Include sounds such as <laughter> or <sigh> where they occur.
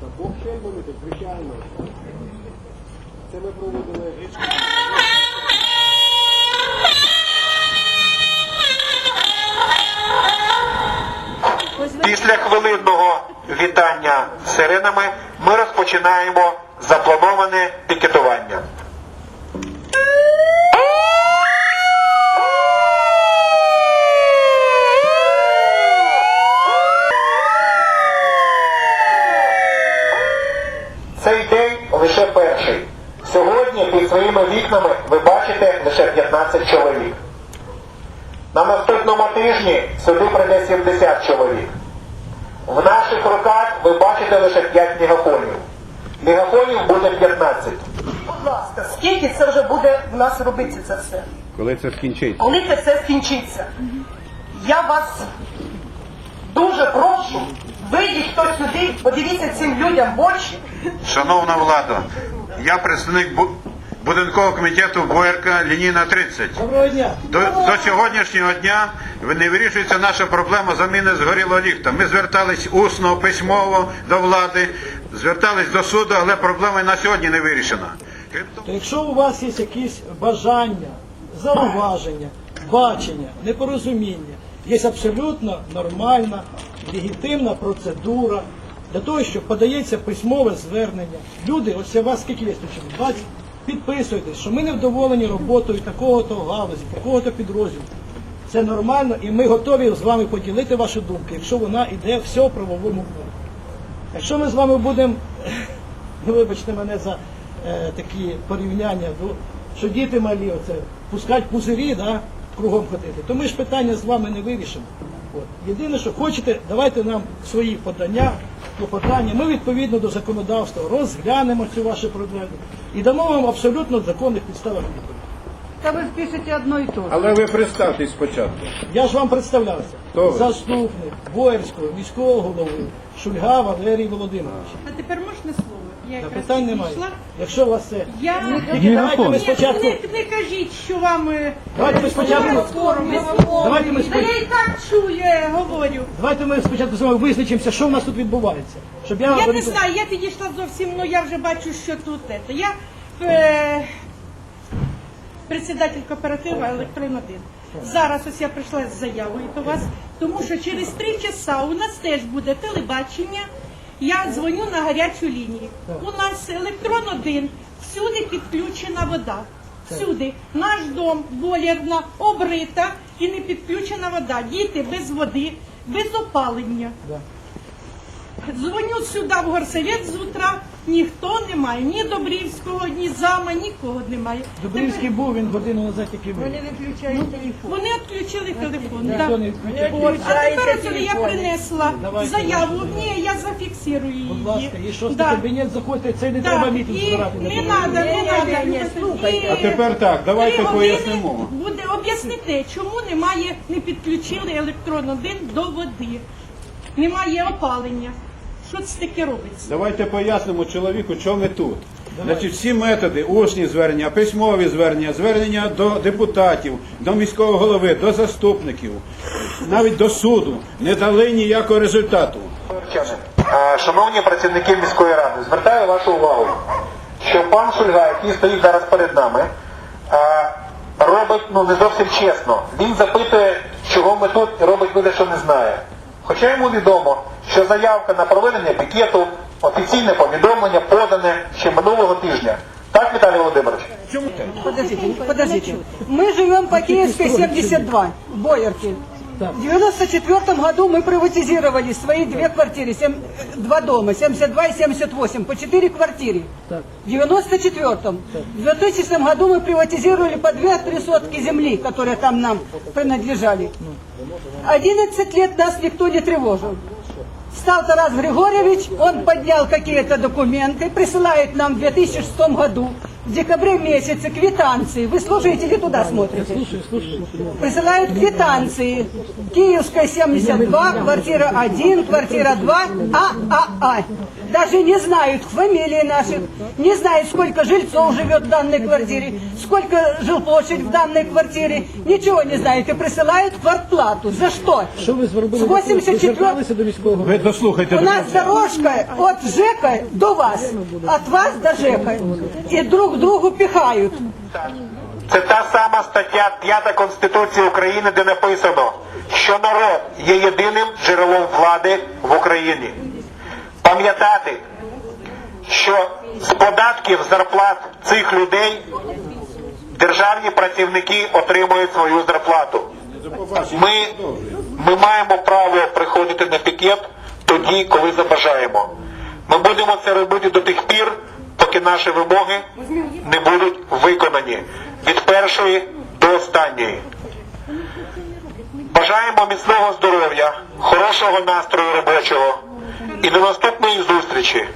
Та Бог ще звичайно. Це ми проводили. Після хвилинного вітання сиренами ми розпочинаємо заплановане пікетування. Цей день лише перший. Сьогодні під своїми вікнами ви бачите лише 15 чоловік. На наступному тижні сюди прийде 70 чоловік. В наших руках ви бачите лише 5 мегафонів. Мегафонів буде 15. Будь ласка, скільки це вже буде в нас робитися це все? Коли це скінчиться? Коли це все скінчиться? Я вас дуже прошу, вийдіть хтось сюди, подивіться цим людям в очі. Шановна влада, я представник бу- будинкового комітету БОРК Лінійна 30. Доброго До, до сьогоднішнього дня не вирішується наша проблема заміни згорілого ліфта. Ми звертались усно, письмово до влади, звертались до суду, але проблема на сьогодні не вирішена. Крім того, То якщо у вас є якісь бажання, зауваження, бачення, непорозуміння, є абсолютно нормальна, легітимна процедура для того, що подається письмове звернення. Люди, ось я вас скільки є тут? 20, підписуйтесь, що ми не вдоволені роботою такого-то галузі, такого-то підрозділу. Це нормально, і ми готові з вами поділити вашу думку, якщо вона йде все в правовому полі. Якщо ми з вами будемо, <laughs> ну вибачте мене за е, такі порівняння, ну, що діти малі, оце, пускать пузирі, да, кругом ходити, то ми ж питання з вами не вирішимо. От. Єдине, що хочете, давайте нам свої подання, клопотання, ми відповідно до законодавства розглянемо ці ваші проблеми і дамо вам абсолютно законних підставах відповідь. Та ви ж пишете одно і то ж. Але ви представтесь спочатку. Я ж вам представлявся. Хто ви? Заступник Боярського міського голови Шульга Валерій Володимирович. А тепер можна слово? Я якраз Питань немає. підійшла. Якщо у вас це. Я Тільки давайте ми Ні, спочатку. не, не кажіть, що вам е, Давайте ми спочатку. Давайте ми Та я і так чую, говорю. Давайте ми спочатку з вами визначимося, що в нас тут відбувається. Щоб я, Я не знаю, я підійшла зовсім, ну я вже бачу, що тут це. Я е, председатель кооперативу Електрон 1. Зараз ось я прийшла з заявою до вас, тому що через три часа у нас теж буде телебачення. Я дзвоню на гарячу лінію. У нас електрон один, всюди підключена вода. Всюди. Наш дом, болярна, обрита і не підключена вода. Діти без води, без опалення. Дзвоню сюди в горсовет з утра, ніхто немає, ні Добрівського, ні зама, нікого немає. Добринський був, він годину назад тільки був. Вони виключають телефон. Вони відключили телефон. Ніхто да. не. От, А тепер от я принесла Давайте. заяву. Ні, я зафіксирую її. Будь ласка, і шостий Да. кабінет заходьте, це не Да. треба мітинг збирати. не треба, не треба. А тепер так, давайте пояснимо. Буде об'яснити, чому немає, не підключили електрон 1 до води. Немає опалення. Що це таке робиться? Давайте пояснимо чоловіку, що ми тут. Значить, всі методи, усні звернення, письмові звернення, звернення до депутатів, до міського голови, до заступників, навіть до суду не дали ніякого результату. Е, Шановні працівники міської ради, звертаю вашу увагу, що пан Шульга, який стоїть зараз перед нами, е, робить ну не зовсім чесно. Він запитує, чого ми тут, і робить вигляд, що не знає. Хоча йому відомо, що заявка на проведення пікету, офіційне повідомлення подане ще минулого тижня. Так, Віталій Володимирович? Подождите, подождите. Мы живем по Киевской 72, в Боярке. В 94 году мы приватизировали свои две квартиры, сем- э, два дома, 72 и 78, по четыре квартиры. Так. В 94-м. В 2000 году мы приватизировали по две-три сотки земли, которые там нам принадлежали. 11 лет нас никто не тревожил. Стал Тарас Григорьевич, он поднял какие-то документы, присылает нам в 2006 году в декабре месяце квитанции. Вы слушаете или туда смотрите? Слушай, слушай. Присылают квитанции. Киевская 72, квартира 1, квартира 2, ААА. Даже не знают фамилии наших, не знают, сколько жильцов живет в данной квартире, сколько жилплощадь в данной квартире, ничего не знают и присылают квартплату. За что? Що ви зробили? З Ви 84 зверталися до міського? Ви дослухайте. У нас дорожка от ЖЕКа до вас, от вас до ЖЕКа. И друг другу пихают. Це та сама стаття 5 Конституції України, де написано, що народ є єдиним джерелом влади в Україні. Пам'ятати, що з податків зарплат цих людей державні працівники отримують свою зарплату. Ми, ми маємо право приходити на пікет тоді, коли забажаємо. Ми будемо це робити до тих пір, поки наші вимоги не будуть виконані від першої до останньої. Бажаємо міцного здоров'я, хорошого настрою робочого і до наступної зустрічі.